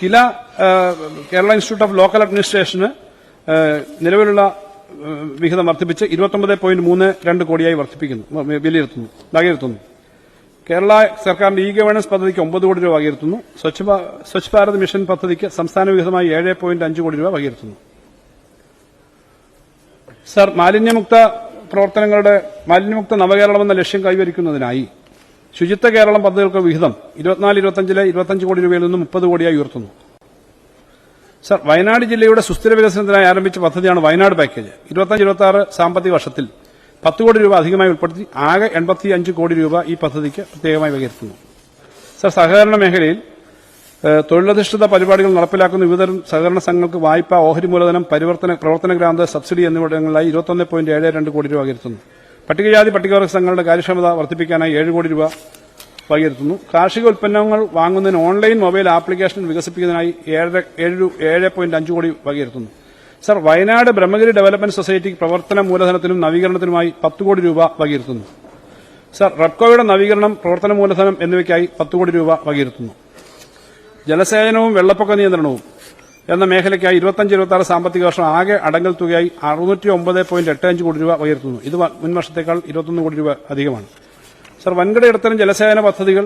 Kila Kerala institute of local അഡ്മിനിസ്ട്രേഷന് നിലവിലുള്ള വിഹിതം വർദ്ധിപ്പിച്ച് ഇരുപത്തൊമ്പത് പോയിന്റ് മൂന്ന് രണ്ട് കോടിയായി വർദ്ധിപ്പിക്കുന്നു. വിലയിരുത്തുന്നു വകയിരുത്തുന്നു. കേരള സർക്കാരിന്റെ ഇ ഗവേണൻസ് പദ്ധതിക്ക് ഒമ്പത് കോടി രൂപ വകയിരുത്തുന്നു. സ്വച്ഛ് ഭാരത് മിഷൻ പദ്ധതിക്ക് സംസ്ഥാന വിഹിതമായി ഏഴ് പോയിന്റ് അഞ്ച് കോടി രൂപ വകയിരുത്തുന്നു. സർ മാലിന്യമുക്ത പ്രവർത്തനങ്ങളുടെ മാലിന്യമുക്ത നവകേരളം എന്ന ലക്ഷ്യം കൈവരിക്കുന്നതിനായി ശുചിത്വ കേരളം പദ്ധതികൾക്ക് വിഹിതം ഇരുപത്തിനാല് ഇരുപത്തഞ്ചിലെ ഇരുപത്തഞ്ച് കോടി രൂപയിൽ നിന്ന് മുപ്പത് കോടിയായി ഉയർത്തുന്നു. സർ വയനാട് ജില്ലയുടെ സുസ്ഥിര വികസനത്തിനായി ആരംഭിച്ച പദ്ധതിയാണ് വയനാട് പാക്കേജ്. ഇരുപത്തഞ്ച് ഇരുപത്തി ആറ് സാമ്പത്തിക വർഷത്തിൽ പത്ത് കോടി രൂപ അധികമായി ഉൾപ്പെടുത്തി ആകെ എൺപത്തി അഞ്ച് കോടി രൂപ ഈ പദ്ധതിക്ക് പ്രത്യേകമായി വകയിരുത്തുന്നു. സർ സഹകരണ മേഖലയിൽ തൊഴിലധിഷ്ഠിത പരിപാടികൾ നടപ്പിലാക്കുന്ന വിവിധ സഹകരണ സംഘങ്ങൾക്ക് വായ്പ ഓഹരി മൂലധനം പരിവർത്തന പ്രവർത്തന ഗ്രാന്ത സബ്സിഡി എന്നിവിടങ്ങളിലായി ഇരുപത്തൊന്ന് പോയിന്റ് ഏഴ് രണ്ട് കോടി രൂപ വകയിരുത്തുന്നു. പട്ടികജാതി പട്ടികവർഗ സംഘങ്ങളുടെ കാര്യക്ഷമത വർദ്ധിപ്പിക്കാനായി ഏഴ് കോടി രൂപ വകയിരുത്തുന്നു കാർഷിക ഉൽപ്പന്നങ്ങൾ വാങ്ങുന്നതിന് ഓൺലൈൻ മൊബൈൽ ആപ്ലിക്കേഷൻ വികസിപ്പിക്കുന്നതിനായി ഏഴ് പോയിന്റ് അഞ്ച് കോടി വകയിരുത്തുന്നു sir Wayanad Brahmagiri development society പ്രവർത്തന മൂലധനത്തിനും നവീകരണത്തിനുമായി പത്ത് കോടി രൂപ വകയിരുത്തുന്നു സർ റബ്കോയുടെ നവീകരണം പ്രവർത്തന മൂലധനം എന്നിവയ്ക്കായി പത്ത് കോടി രൂപ വകയിരുത്തുന്നു ജലസേചനവും വെള്ളപ്പൊക്ക നിയന്ത്രണവും എന്ന മേഖലയ്ക്കായി ഇരുപത്തഞ്ച് ഇരുപത്തി സാമ്പത്തിക വർഷം ആകെ അടങ്കൽ തുകയായി അറുന്നൂറ്റി ഒമ്പത് പോയിന്റ് എട്ട് അഞ്ച് കോടി രൂപ ഉയർത്തുന്നു. ഇത് മുൻവർഷത്തേക്കാൾ മുൻ വർഷത്തേക്കാൾ ഇരുപത്തൊന്ന് കോടി രൂപ അധികമാണ്. സർ വൻകിട ഇടത്തരം ജലസേചന പദ്ധതികൾ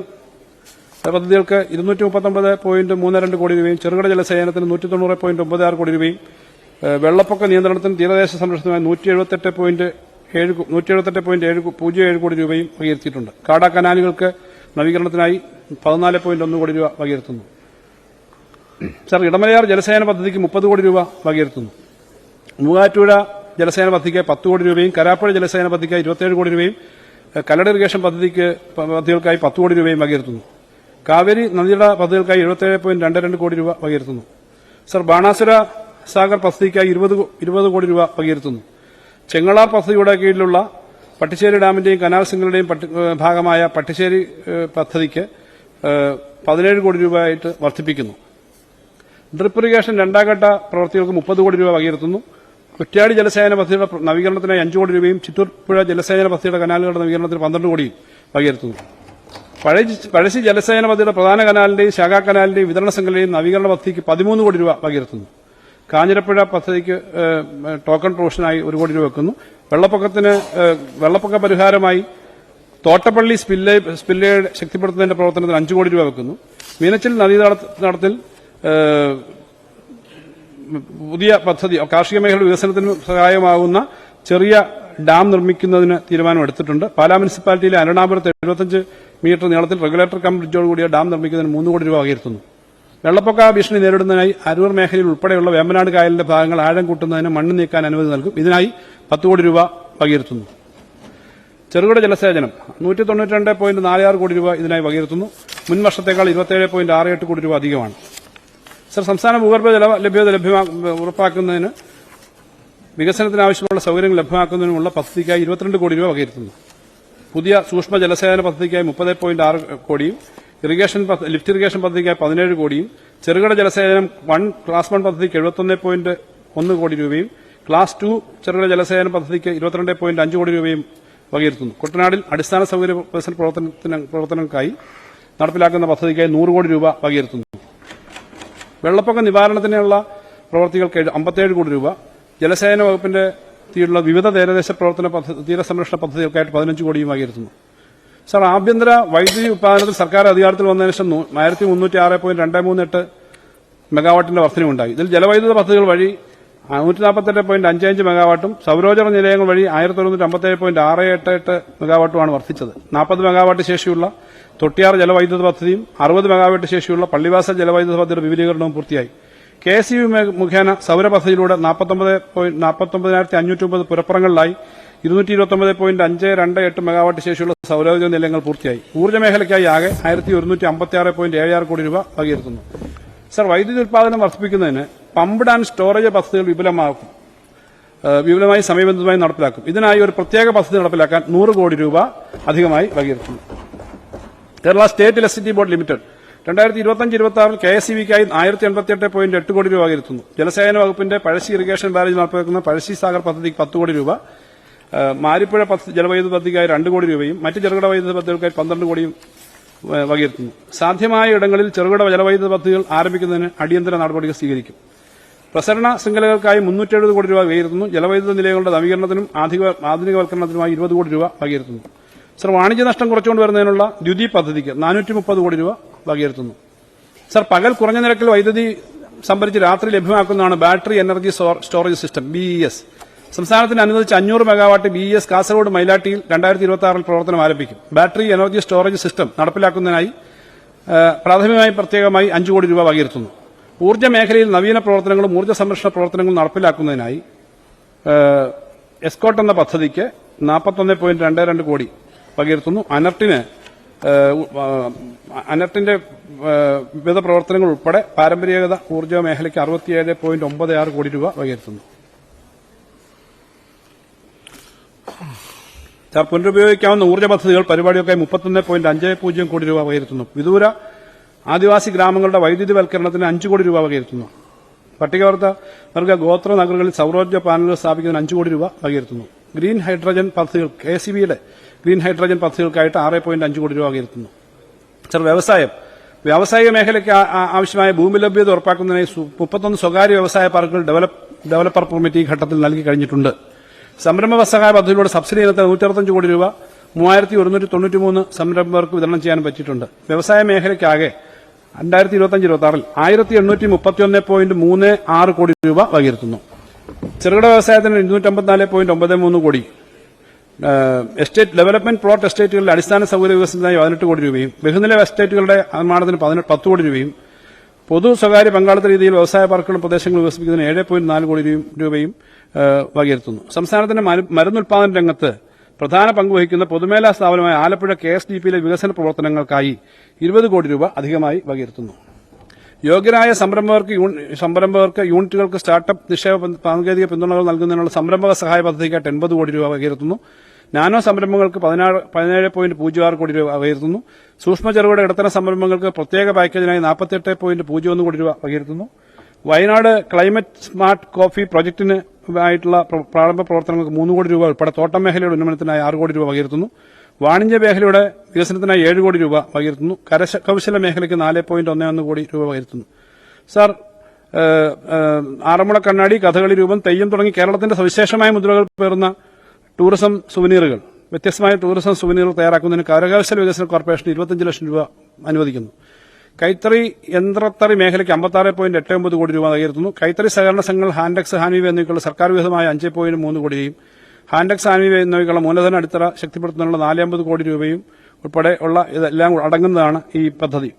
പദ്ധതികൾക്ക് ഇരുന്നൂറ്റി മുപ്പത്തൊമ്പത് പോയിന്റ് മൂന്ന് രണ്ട് കോടി രൂപയും ചെറുകിട ജലസേചനത്തിന് നൂറ്റി തൊണ്ണൂറ് പോയിന്റ് ഒമ്പത് ആറ് കോടി രൂപയും വെള്ളപ്പൊക്ക നിയന്ത്രണത്തിന് തീരദേശ സംരക്ഷണത്തിനായി നൂറ്റി എഴുപത്തെട്ട് പോയിന്റ് ഏഴ് നൂറ്റി എഴുപത്തെട്ട് പോയിന്റ് ഏഴ് പൂജ്യം ഏഴ് കോടി രൂപയും വകയിരുത്തിയിട്ടുണ്ട് കാടാ കനാലുകൾക്ക് നവീകരണത്തിനായി പതിനാല് പോയിന്റ് ഒന്ന് കോടി രൂപ വകയിരുത്തുന്നു സർ ഇടമലയാർ ജലസേന പദ്ധതിക്ക് മുപ്പത് കോടി രൂപ വകയിരുത്തുന്നു. മൂവാറ്റുപുഴ ജലസേന പദ്ധതിക്ക് പത്ത് കോടി രൂപയും കരാപ്പുഴ ജലസേന പദ്ധതിക്ക് ഇരുപത്തിയേഴ് കോടി രൂപയും കല്ലട ഇറിഗേഷൻ പദ്ധതിക്ക് പദ്ധതികൾക്കായി പത്ത് കോടി രൂപയും വകയിരുത്തുന്നു. കാവേരി നദിയുടെ പദ്ധതികൾക്കായി എഴുപത്തേഴ് പോയിന്റ് രണ്ട് രണ്ട് കോടി രൂപ വകയിരുത്തുന്നു. സർ ബാണാസുര സാഗർ പദ്ധതിക്കായി ഇരുപത് ഇരുപത് കോടി രൂപ വകയിരുത്തുന്നു. ചെങ്ങളാർ പദ്ധതിയുടെ കീഴിലുള്ള പട്ടിശ്ശേരി ഡാമിന്റെയും കനാൽ സിംഗിളുടെയും ഭാഗമായ പട്ടിശ്ശേരി പദ്ധതിക്ക് പതിനേഴ് കോടി രൂപയായിട്ട് വർദ്ധിപ്പിക്കുന്നു. ഡ്രിപ്പ് ഇറിഗേഷൻ രണ്ടാം ഘട്ട പ്രവൃത്തികൾക്ക് മുപ്പത് കോടി രൂപ വകയിരുത്തുന്നു. കുറ്റ്യാടി ജലസേചന പദ്ധതിയുടെ നവീകരണത്തിനായി അഞ്ച് കോടി രൂപയും ചിറ്റൂർ പുഴ ജലസേചന പദ്ധതിയുടെ കനാലുകളുടെ നവീകരണത്തിന് പന്ത്രണ്ട് കോടിയും വകയിരുത്തുന്നു. പഴശ്ശി ജലസേചന പദ്ധതിയുടെ പ്രധാന കനാലിന്റെയും ശാഖാ കനാലിന്റെയും വിതരണ ശൃംഖലയും നവീകരണ പദ്ധതിക്ക് പതിമൂന്ന് കോടി രൂപ വകയിരുത്തുന്നു. കാഞ്ഞിരപ്പുഴ പദ്ധതിക്ക് ടോക്കൺ പ്രൊവിഷനായി ഒരു കോടി രൂപ വെക്കുന്നു. വെള്ളപ്പൊക്കത്തിന് വെള്ളപ്പൊക്ക പരിഹാരമായി തോട്ടപ്പള്ളി സ്പില്ലേ സ്പില്ലേ ശക്തിപ്പെടുത്തുന്നതിന്റെ പ്രവർത്തനത്തിന് അഞ്ചു കോടി രൂപ വെക്കുന്നു. മീനച്ചിൽ നദീതടത്തിൽ പുതിയ പദ്ധതി കാർഷിക മേഖല വികസനത്തിന് സഹായമാകുന്ന ചെറിയ ഡാം നിർമ്മിക്കുന്നതിന് തീരുമാനമെടുത്തിട്ടുണ്ട് പാലാ മുനിസിപ്പാലിറ്റിയിലെ അരുണാപുരത്ത് എഴുപത്തഞ്ച് മീറ്റർ നീളത്തിൽ റെഗുലേറ്റർ കം ബ്രിഡ്ജോടുകൂടിയ ഡാം നിർമ്മിക്കുന്നതിന് മൂന്ന് കോടി രൂപ വകയിരുത്തുന്നു. വെള്ളപ്പൊക്ക ഭീഷണി നേരിടുന്നതിനായി അരൂർ മേഖലയിൽ ഉൾപ്പെടെയുള്ള വേമ്പനാട് കായലിന്റെ ഭാഗങ്ങൾ ആഴം കൂട്ടുന്നതിന് മണ്ണ് നീക്കാൻ അനുമതി നൽകും. ഇതിനായി പത്ത് കോടി രൂപ വകയിരുത്തുന്നു. ചെറുകിട ജലസേചനം നൂറ്റി തൊണ്ണൂറ്റി രണ്ട് പോയിന്റ് നാല് ആറ് കോടി രൂപ ഇതിനായി വകയിരുത്തുന്നു. മുൻവർഷത്തേക്കാൾ വർഷത്തേക്കാൾ ഇരുപത്തിയേഴ് പോയിന്റ് ആറ് എട്ട് കോടി രൂപ അധികമാണ്. സർ സംസ്ഥാന ഭൂഗർഭ ജല ലഭ്യത ഉറപ്പാക്കുന്നതിന് വികസനത്തിന് ആവശ്യമുള്ള സൗകര്യങ്ങൾ ലഭ്യമാക്കുന്നതിനുമുള്ള പദ്ധതിക്കായി ഇരുപത്തിരണ്ട് കോടി രൂപ വകയിരുത്തുന്നു. പുതിയ സൂക്ഷ്മ ജലസേചന പദ്ധതിക്കായി മുപ്പത് പോയിന്റ് ആറ് കോടിയും ഇറിഗേഷൻ ലിഫ്റ്റ് ഇറിഗേഷൻ പദ്ധതിക്കായി പതിനേഴ് കോടിയും ചെറുകിട ജലസേചനം വൺ ക്ലാസ് വൺ പദ്ധതിക്ക് എഴുപത്തൊന്ന് പോയിന്റ് ഒന്ന് കോടി രൂപയും ക്ലാസ് ടു ചെറുകിട ജലസേചന പദ്ധതിക്ക് ഇരുപത്തിരണ്ട് പോയിന്റ് അഞ്ച് കോടി രൂപയും വകയിരുത്തുന്നു. കുട്ടനാടിൽ അടിസ്ഥാന സൗകര്യ വികസന പ്രവർത്തനങ്ങൾക്കായി നടപ്പിലാക്കുന്ന പദ്ധതിക്കായി നൂറ് കോടി രൂപ വകയിരുത്തുന്നു. വെള്ളപ്പൊക്ക നിവാരണത്തിനുള്ള പ്രവർത്തികൾക്ക് അമ്പത്തേഴ് കോടി രൂപ ജലസേചന വകുപ്പിന്റെ കീഴിലുള്ള വിവിധ തീരദേശ പ്രവർത്തന പദ്ധതി തീരസംരക്ഷണ പദ്ധതികൾക്കായിട്ട് പതിനഞ്ച് കോടിയും ഇരുത്തുന്നു സാർ ആഭ്യന്തര വൈദ്യുതി ഉത്പാദനത്തിൽ സർക്കാർ അധികാരത്തിൽ വന്നതിന് ശേഷം ആയിരത്തി മുന്നൂറ്റി ആറ് പോയിന്റ് രണ്ട് മൂന്ന് എട്ട് മെഗാവാട്ടിന്റെ വർധനയുണ്ടായി ഇതിൽ ജലവൈദ്യുത പദ്ധതികൾ വഴി നൂറ്റി നാൽപ്പത്തെട്ട് പോയിന്റ് അഞ്ച് അഞ്ച് മെഗാവാട്ടും സൗരോജന നിലയങ്ങൾ വഴി ആയിരത്തി തൊണ്ണൂറ്റി അമ്പത്തേഴ് പോയിന്റ് ആറ് എട്ട് എട്ട് മെഗാവാട്ടുമാണ് വർദ്ധിച്ചത്. നാൽപ്പത് മെഗാവാട്ട് ശേഷിയുള്ള തൊട്ടിയാർ ജലവൈദ്യുത പദ്ധതിയും അറുപത് മെഗാവാട്ട് ശേഷിയുള്ള പള്ളിവാസ ജലവൈദ്യുത പദ്ധതിയുടെ വിപുലീകരണവും പൂർത്തിയായി. കെ എസ് യു മുഖേന സൗര പദ്ധതിയിലൂടെ നാൽപ്പത്തൊമ്പതിനായിരത്തി അഞ്ഞൂറ്റി ഒമ്പത് പുരപ്പുറങ്ങളിലായി ഇരുന്നൂറ്റി ഇരുപത്തൊമ്പത് പോയിന്റ് അഞ്ച് രണ്ട് എട്ട് മെഗാവാട്ട് ശേഷിയുള്ള സൗരോജ നിലയങ്ങൾ പൂർത്തിയായി. ഊർജ മേഖലയ്ക്കായി ആകെ ആയിരത്തി ഒരുന്നൂറ്റി അമ്പത്തി ആറ് പോയിന്റ് ഏഴ് ആറ് കോടി രൂപ വകയിരുത്തുന്നു. സർ വൈദ്യുതി ഉത്പാദനം വർദ്ധിപ്പിക്കുന്നതിന് പമ്പ്ഡ് ആൻഡ് സ്റ്റോറേജ് പദ്ധതികൾ വിപുലമാക്കും. വിപുലമായി സമയബന്ധിതമായി നടപ്പിലാക്കും. ഇതിനായി ഒരു പ്രത്യേക പദ്ധതി നടപ്പിലാക്കാൻ നൂറ് കോടി രൂപ അധികമായി വകയിരുത്തുന്നു. Kerala state electricity board limited രണ്ടായിരത്തി ഇരുപത്തഞ്ച് ഇരുപത്തി ആറിൽ കെ എസ് ബിക്കായി ആയിരത്തി എൺപത്തിയെട്ട് പോയിന്റ് എട്ട് കോടി രൂപ വകയിരുത്തുന്നു. ജലസേന വകുപ്പിന്റെ പഴശ്ശി ഇറിഗേഷൻ ബാരേജ് നടപ്പിലാക്കുന്ന പഴശ്ശി സാഗർ പദ്ധതിക്ക് പത്ത് കോടി രൂപ മാരിപ്പുഴ ജലവൈദ്യുത പദ്ധതിക്കായി രണ്ട് കോടി രൂപയും മറ്റ് ചെറുകിട വൈദ്യുത പദ്ധതികൾക്കായി പന്ത്രണ്ട് കോടിയും വകയിരുത്തുന്നു. സാധ്യമായ ഇടങ്ങളിൽ ചെറുകിട ജലവൈദ്യുത പദ്ധതികൾ ആരംഭിക്കുന്നതിന് അടിയന്തര നടപടികൾ സ്വീകരിക്കും. പ്രസരണ ശൃംഖലകൾക്കായി മുന്നൂറ്റി എഴുപത് കോടി രൂപ വകയിരുത്തുന്നു ജലവൈദ്യുത നിലയങ്ങളുടെ നവീകരണത്തിനും ആധുനിക- ആധുനികവൽക്കരണത്തിനുമായി ഇരുപത് കോടി രൂപ വകയിരുത്തുന്നു. സർ വാണിജ്യ നഷ്ടം കുറച്ചുകൊണ്ട് വരുന്നതിനുള്ള ദ്യുതി പദ്ധതിക്ക് നാനൂറ്റി മുപ്പത് കോടി രൂപ വകയിരുത്തുന്നു. സർ പകൽ കുറഞ്ഞ നിരക്കിൽ വൈദ്യുതി സംഭരിച്ച് രാത്രി ലഭ്യമാക്കുന്നതാണ് battery energy storage system B E S സംസ്ഥാനത്തിന് അനുവദിച്ച അഞ്ഞൂറ് megawatt B E S Kasargod മൈലാട്ടിയിൽ രണ്ടായിരത്തി ഇരുപത്തി ആറിൽ പ്രവർത്തനം ആരംഭിക്കും. ബാറ്ററി എനർജി സ്റ്റോറേജ് സിസ്റ്റം നടപ്പിലാക്കുന്നതിനായി പ്രാഥമികമായി പ്രത്യേകമായി അഞ്ചു കോടി രൂപ വകയിരുത്തുന്നു. ഊർജ മേഖലയിൽ നവീന പ്രവർത്തനങ്ങളും ഊർജ സംരക്ഷണ പ്രവർത്തനങ്ങളും നടപ്പിലാക്കുന്നതിനായി എസ്കോട്ട് എന്ന പദ്ധതിക്ക് നാൽപ്പത്തൊന്ന് പോയിന്റ് രണ്ട് രണ്ട് കോടി വകയിരുത്തുന്നു അനർട്ടിന് അനർട്ടിന്റെ വിവിധ പ്രവർത്തനങ്ങൾ ഉൾപ്പെടെ പാരമ്പര്യേകത ഊർജ മേഖലയ്ക്ക് അറുപത്തിയേഴ് പോയിന്റ് ഒമ്പത് ആറ് കോടി രൂപ വകയിരുത്തുന്നു പുനരുപയോഗിക്കാവുന്ന ഊർജ പദ്ധതികൾ പരിപാടിയൊക്കെ മുപ്പത്തൊന്ന് പോയിന്റ് അഞ്ച് പൂജ്യം കോടി രൂപ വകയിരുത്തുന്നു വിദൂര ആദിവാസി ഗ്രാമങ്ങളുടെ വൈദ്യുതിവൽക്കരണത്തിന് അഞ്ച് കോടി രൂപ വകയിരുത്തുന്നു. പട്ടികവർത്ത വർഗ ഗോത്ര നഗരങ്ങളിൽ സൌരോർജ പാനലുകൾ സ്ഥാപിക്കുന്നതിന് അഞ്ച് കോടി രൂപ വകയിരുത്തുന്നു. ഗ്രീൻ ഹൈഡ്രജൻ പദ്ധതികൾ കെ സി ബിയുടെ ഗ്രീൻ ഹൈഡ്രജൻ പദ്ധതികൾക്കായിട്ട് ആറ് പോയിന്റ് അഞ്ച് കോടി രൂപ വകയിരുത്തുന്നു. സർ വ്യവസായം. വ്യാവസായിക മേഖലയ്ക്ക് ആവശ്യമായ ഭൂമി ലഭ്യത ഉറപ്പാക്കുന്നതിനായി മുപ്പത്തൊന്ന് സ്വകാര്യ വ്യവസായ പാർക്കുകൾ ഡെവലപ്പ് ഡെവലപ്പർ പെർമിറ്റ് ഈ ഘട്ടത്തിൽ നൽകി കഴിഞ്ഞിട്ടുണ്ട്. സംരംഭക സഹായ പദ്ധതിയിലൂടെ സബ്സിഡി ഇനത്തിൽ നൂറ്ററുപത്തഞ്ച് കോടി രൂപ മൂവായിരത്തി ഒരുന്നൂറ്റി തൊണ്ണൂറ്റി മൂന്ന് സംരംഭകർക്ക് വിതരണം ചെയ്യാൻ പറ്റിയിട്ടുണ്ട്. വ്യവസായ മേഖലയ്ക്കാകെ രണ്ടായിരത്തി ഇരുപത്തഞ്ച് ഇരുപത്തി ആറിൽ ആയിരത്തി എണ്ണൂറ്റി മുപ്പത്തിയൊന്ന് പോയിന്റ് മൂന്ന് ആറ് കോടി രൂപ വകയിരുത്തുന്നു. ചെറുകിട വ്യവസായത്തിന് ഇരുന്നൂറ്റമ്പത്തിനാല് പോയിന്റ് ഒമ്പത് മൂന്ന് കോടി. എസ്റ്റേറ്റ് ഡെവലപ്മെന്റ് പ്ലോട്ട് എസ്റ്റേറ്റുകളുടെ അടിസ്ഥാന സൗകര്യ വികസനത്തിനായി പതിനെട്ട് കോടി രൂപയും ബഹുനില എസ്റ്റേറ്റുകളുടെ നിർമ്മാണത്തിന് പത്ത് കോടി രൂപയും പൊതു സ്വകാര്യ പങ്കാളിത്ത രീതിയിൽ വ്യവസായ പാർക്കുകളും പ്രദേശങ്ങളും വികസിപ്പിക്കുന്നതിന് ഏഴ് പോയിന്റ് നാല് കോടി രൂപയും- വകയിരുത്തുന്നു. സംസ്ഥാനത്തിന്റെ മരു- മരുന്നുൽപാദന രംഗത്ത് പ്രധാന പങ്കുവഹിക്കുന്ന പൊതുമേഖലാ സ്ഥാപനമായ ആലപ്പുഴ കെ എസ് ഡി പിയിലെ വികസന പ്രവർത്തനങ്ങൾക്കായി ഇരുപത് കോടി രൂപ അധികമായി വകയിരുത്തുന്നു. യോഗ്യരായ സംരംഭകർക്ക് സംരംഭകർക്ക് യൂണിറ്റുകൾക്ക് സ്റ്റാർട്ടപ്പ് നിക്ഷേപ സാങ്കേതിക പിന്തുണകൾ നൽകുന്നതിനുള്ള സംരംഭക സഹായ പദ്ധതിക്കായിട്ട് എൺപത് കോടി രൂപ വകയിരുത്തുന്നു. നാനോ സംരംഭങ്ങൾക്ക് പതിനാറ് പതിനേഴ് പോയിന്റ് പൂജ്യം ആറ് കോടി രൂപ വകയിരുത്തുന്നു. സൂക്ഷ്മ ചെറുകിട ഇടത്തരം സംരംഭങ്ങൾക്ക് പ്രത്യേക പാക്കേജിനായി നാൽപ്പത്തിയെട്ട് പോയിന്റ് പൂജ്യം ഒന്ന് കോടി രൂപ വകയിരുത്തുന്നു. വയനാട് ക്ലൈമറ്റ് സ്മാർട്ട് കോഫി പ്രൊജക്ടിന് ആയിട്ടുള്ള പ്രാരംഭ പ്രവർത്തനങ്ങൾക്ക് മൂന്ന് കോടി രൂപ ഉൾപ്പെടെ തോട്ടം മേഖലയുടെ ഉന്നമനത്തിനായി ആറ് കോടി രൂപ വകയിരുത്തുന്നു. വാണിജ്യ മേഖലയുടെ വികസനത്തിനായി ഏഴ് കോടി രൂപ വകയിരുത്തുന്നു. കരകൗശല മേഖലയ്ക്ക് നാല് പോയിന്റ് ഒന്ന് ഒന്ന് കോടി രൂപ വകയിരുത്തുന്നു. സാർ ആറന്മുള കണ്ണാടി കഥകളി രൂപം തെയ്യം തുടങ്ങി കേരളത്തിന്റെ സവിശേഷമായ മുദ്രകൾ പേർന്ന ടൂറിസം സുവനീറുകൾ. വ്യത്യസ്തമായ ടൂറിസം സുവനീറുകൾ തയ്യാറാക്കുന്നതിന് കരകൗശല വികസന കോർപ്പറേഷൻ ഇരുപത്തിയഞ്ച് ലക്ഷം രൂപ അനുവദിക്കുന്നു. കൈത്തറി യന്ത്രത്തറി മേഖലയ്ക്ക് അമ്പത്താറ് പോയിന്റ് എട്ട് ഒമ്പത് കോടി രൂപ നൽകിയിരുന്നു കൈത്തറി സഹകരണ സംഘങ്ങൾ ഹാൻഡെക്സ് ഹാൻവീവ് എന്നിവയ്ക്കുള്ള സർക്കാർ വിഹിതമായ അഞ്ച് പോയിന്റ് മൂന്ന് കോടിയും ഹാൻഡെക്സ് ഹാൻവീവ് എന്നിവയ്ക്കുള്ള മൂലധന അടിത്തറ ശക്തിപ്പെടുത്തുന്നതിനുള്ള നാല് അമ്പത് കോടി രൂപയും ഉൾപ്പെടെ ഉള്ള ഇതെല്ലാം അടങ്ങുന്നതാണ് ഈ പദ്ധതി.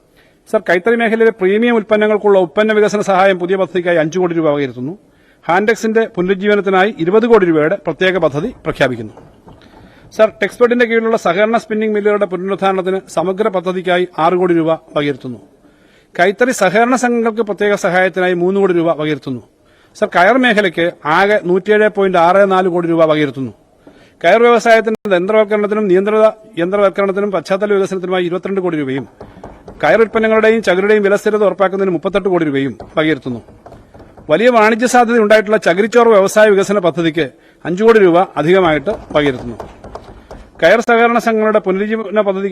സർ കൈത്തറി മേഖലയിലെ പ്രീമിയം ഉൽപ്പന്നങ്ങൾക്കുള്ള ഉൽപ്പന്ന വികസന സഹായം പുതിയ പദ്ധതിക്കായി അഞ്ച് കോടി രൂപ വകയിരുത്തുന്നു ഹാൻഡെക്സിന്റെ പുനരുജ്ജീവനത്തിനായി ഇരുപത് കോടി രൂപയുടെ പ്രത്യേക പദ്ധതി പ്രഖ്യാപിക്കുന്നു. സർ ടെക്സ്പെർട്ടിന്റെ കീഴിലുള്ള സഹകരണ സ്പിന്നിംഗ് മില്ലുകളുടെ പുനരുദ്ധാരണത്തിന് സമഗ്ര പദ്ധതിക്കായി ആറ് കോടി രൂപ വകയിരുത്തുന്നു. കൈത്തറി സഹകരണ സംഘങ്ങൾക്ക് പ്രത്യേക സഹായത്തിനായി മൂന്ന് കോടി രൂപ വകയിരുത്തുന്നു. സർ കയർ മേഖലയ്ക്ക് ആകെ നൂറ്റിയേഴ് പോയിന്റ് ആറ് നാല് കോടി രൂപ വകയിരുത്തുന്നു. കയർ വ്യവസായത്തിന്റെ യന്ത്രവൽക്കരണത്തിനും നിയന്ത്രിത യന്ത്രവൽക്കരണത്തിനും പശ്ചാത്തല വികസനത്തിനുമായി ഇരുപത്തിരണ്ട് കോടി രൂപയും കയർ ഉൽപ്പന്നങ്ങളുടെയും ചകിരുടെയും വിലസ്ഥിരത ഉറപ്പാക്കുന്നതിന് മുപ്പത്തെട്ട് കോടി രൂപയും വകയിരുത്തുന്നു. വലിയ വാണിജ്യ സാധ്യത ഉണ്ടായിട്ടുള്ള ചകിരിച്ചോറ് വ്യവസായ വികസന പദ്ധതിക്ക് അഞ്ചു കോടി രൂപ അധികമായിട്ട് വകയിരുത്തുന്നു. കയർ സഹകരണ സംഘങ്ങളുടെ പുനരുജ്ജീവന പദ്ധതി